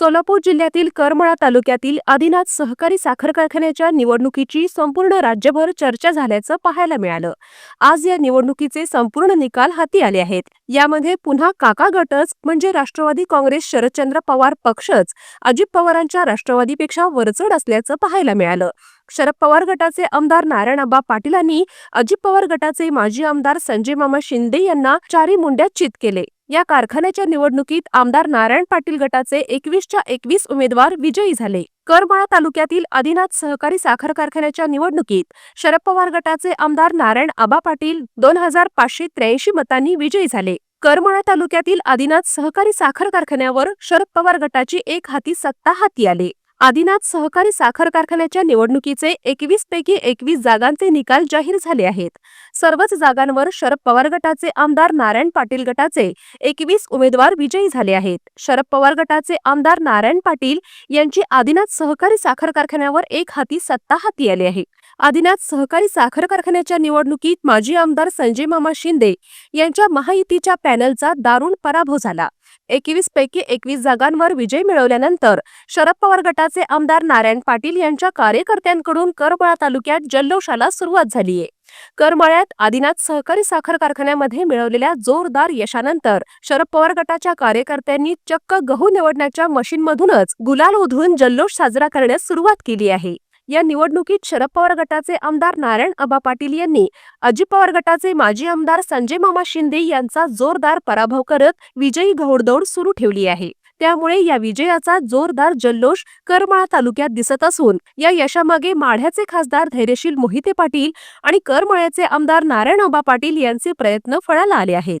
सोलापूर जिल्ह्यातील करमळा तालुक्यातील आदिनाथ सहकारी साखर कारखान्याच्या निवडणुकीची संपूर्ण राज्यभर चर्चा झाल्याचं पाहायला मिळालं. आज या निवडणुकीचे संपूर्ण निकाल हाती आले आहेत. यामध्ये पुन्हा काका गटच म्हणजे राष्ट्रवादी काँग्रेस शरदचंद्र पवार पक्षच अजित पवारांच्या राष्ट्रवादीपेक्षा वरचढ असल्याचं पाहायला मिळालं. शरद पवार गटाचे आमदार नारायणबा पाटीलांनी अजित पवार गटाचे माजी आमदार संजय मामा शिंदे यांना चारी मुंड्यात चित केले. या कारखान्याच्या निवडणुकीत आमदार नारायण पाटील गटाचे एकवीसच्या एकवीस उमेदवार विजयी झाले. करमाळा तालुक्यातील आदिनाथ सहकारी साखर कारखान्याच्या निवडणुकीत शरद पवार गटाचे आमदार नारायण आबा पाटील दोन हजार पाचशे त्र्याऐंशी मतांनी विजयी झाले. करमाळा तालुक्यातील आदिनाथ सहकारी साखर कारखान्यावर शरद पवार गटाची एक हाती सत्ता हाती आले. आदिनाथ सहकारी साखर कारखान्याच्या निवडणुकीचे एकवीस पैकी एकवीस जागांचे निकाल जाहीर झाले आहेत. सर्वच जागांवर शरद पवार गटाचे आमदार नारायण पाटील गटाचे एकवीस उमेदवार विजयी झाले आहेत. शरद पवार गटाचे आमदार नारायण पाटील यांची आदिनाथ सहकारी साखर कारखान्यावर एक हाती सत्ता हाती आली आहे. आदिनाथ सहकारी साखर कारखान्याच्या निवडणुकीत माजी आमदार संजय मामा शिंदे यांच्या महायुतीच्या पॅनलचा दारुण पराभव झाला. एकवीस पैकी एकवीस जागांवर विजय मिळवल्यानंतर शरद पवार गटाचे आमदार नारायण पाटील यांच्या कार्यकर्त्यांकडून करबळा तालुक्यात जल्लोषाला सुरुवात झालीय करमाळ्यात आदिनाथ सहकारी साखर कारखान्यामध्ये मिळवलेल्या जोरदार यशानंतर शरद पवार गटाच्या कार्यकर्त्यांनी चक्क गहू निवडण्याच्या मशीनमधूनच गुलाल उधळून जल्लोष साजरा करण्यास सुरुवात केली आहे. या निवडणुकीत शरद पवार गटाचे आमदार नारायण आबा पाटील यांनी अजित पवार गटाचे माजी आमदार संजय मामा शिंदे यांचा जोरदार पराभव करत विजयी घोडदौड सुरू ठेवली आहे. त्यामुळे या विजयाचा जोरदार जल्लोष करमाळा तालुक्यात दिसत असून या यशामागे माढ्याचे खासदार धैर्यशील मोहिते पाटील आणि करमाळ्याचे आमदार नारायण आबा पाटील यांचे प्रयत्न फळाला आले आहेत.